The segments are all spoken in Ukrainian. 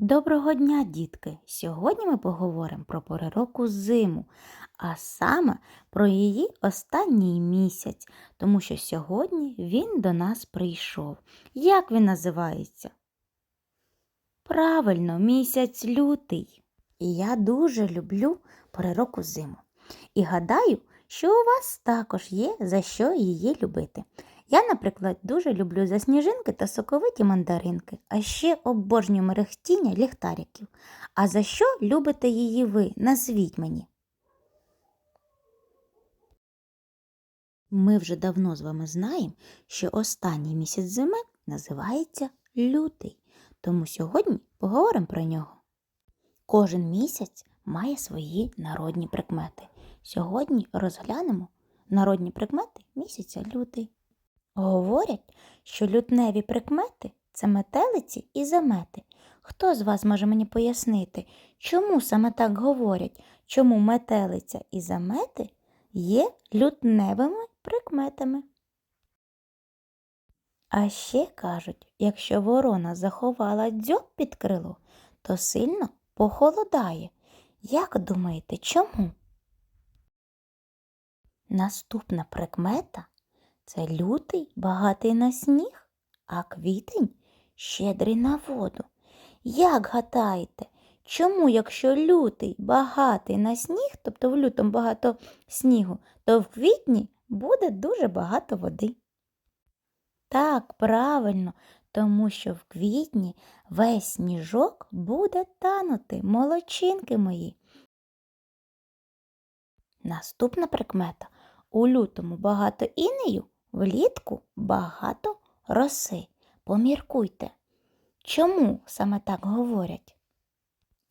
Доброго дня, дітки! Сьогодні ми поговоримо про пори зиму, а саме про її останній місяць, тому що сьогодні він до нас прийшов. Як він називається? Правильно, місяць лютий. І я дуже люблю пори зиму. І гадаю, що у вас також є за що її любити. Я, наприклад, дуже люблю засніжинки та соковиті мандаринки, а ще обожнюю мерехтіння ліхтариків. А за що любите її ви? Назвіть мені. Ми вже давно з вами знаємо, що останній місяць зими називається лютий, тому сьогодні поговоримо про нього. Кожен місяць має свої народні прикмети. Сьогодні розглянемо народні прикмети місяця лютий. Говорять, що лютневі прикмети це метелиці і замети. Хто з вас може мені пояснити, чому саме так говорять, чому метелиця і замети є лютневими прикметами? А ще кажуть, якщо ворона заховала дзьоб під крило, то сильно похолодає. Як думаєте, чому? Наступна прикмета це лютий багатий на сніг, а квітень щедрий на воду. Як гадаєте, чому, якщо лютий багатий на сніг, тобто в лютому багато снігу, то в квітні буде дуже багато води? Так, правильно, тому що в квітні весь сніжок буде танути, молодчинки мої. Наступна прикмета. У лютому багато інею, влітку багато роси. Поміркуйте, чому саме так говорять?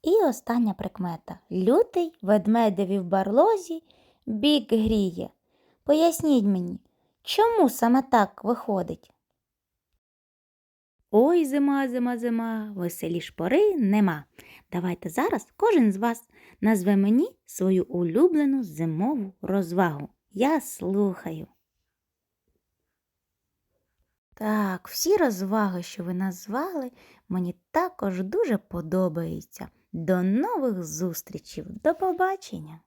І остання прикмета. Лютий ведмедеві в барлозі бік гріє. Поясніть мені, чому саме так виходить? Ой, зима, зима, зима, веселі пори нема. Давайте зараз кожен з вас назве мені свою улюблену зимову розвагу. Я слухаю. Так, всі розваги, що ви назвали, мені також дуже подобаються. До нових зустрічей. До побачення!